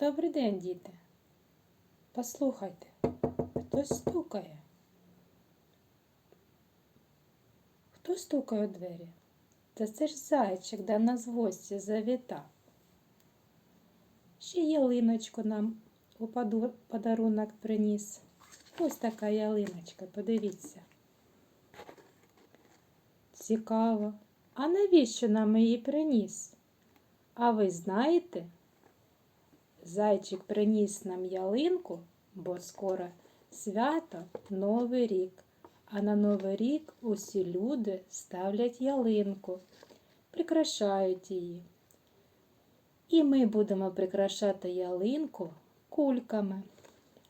Добрий день, діти. Послухайте, хтось стукає. Хто стукає у двері? Та це ж зайчик до нас гості завітав. Ще ялиночку нам у подарунок приніс. Ось така ялиночка, подивіться. Цікаво. А навіщо нам її приніс? А ви знаєте? Зайчик приніс нам ялинку, бо скоро свято Новий рік. А на Новий рік усі люди ставлять ялинку, прикрашають її. І ми будемо прикрашати ялинку кульками.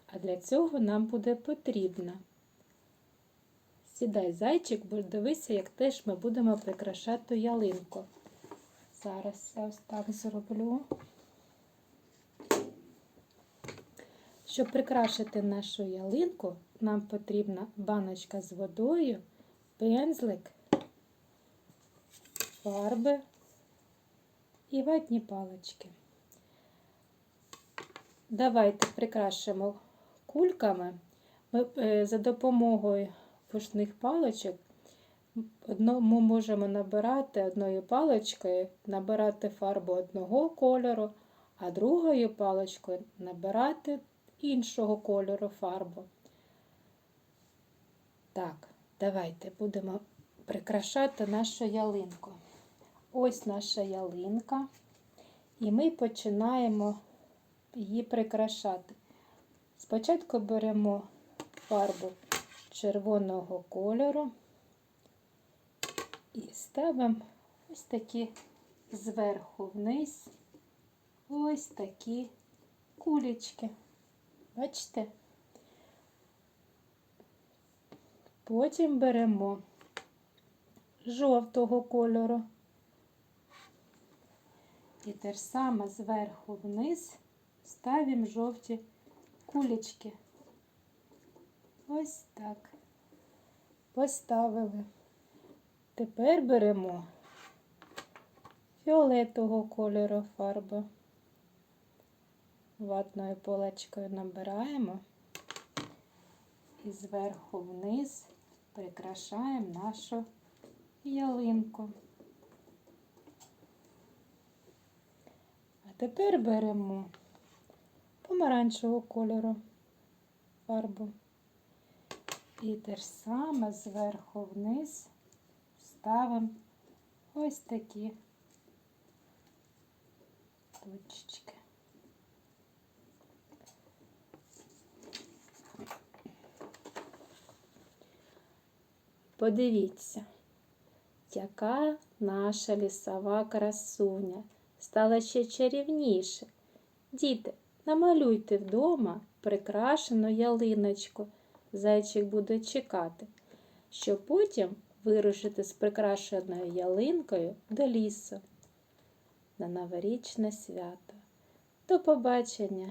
А для цього нам буде потрібно. Сідай, зайчик, бо дивися, як теж ми будемо прикрашати ялинку. Зараз я ось так зроблю. Щоб прикрашити нашу ялинку, нам потрібна баночка з водою, пензлик, фарби і ватні палички. Давайте прикрашимо кульками. Ми е, за допомогою пушних паличок ми можемо набирати одною паличкою, набирати фарбу одного кольору, а другою паличкою набирати іншого кольору фарбу. Так, давайте будемо прикрашати нашу ялинку. Ось наша ялинка, і ми починаємо її прикрашати. Спочатку беремо фарбу червоного кольору і ставимо ось такі зверху вниз, ось такі кулечки. Бачите? Потім беремо жовтого кольору. І те ж саме зверху вниз ставимо жовті кулечки. Ось так. Поставили. Тепер беремо фіолетового кольору фарбу. Ватною полочкою набираємо і зверху вниз прикрашаємо нашу ялинку. А тепер беремо помаранчевого кольору фарбу. І те ж саме зверху вниз ставимо ось такі точечки. Подивіться, яка наша лісова красуня стала ще чарівніше. Діти, намалюйте вдома прикрашену ялиночку. Зайчик буде чекати, щоб потім вирушити з прикрашеною ялинкою до лісу на новорічне свято. До побачення!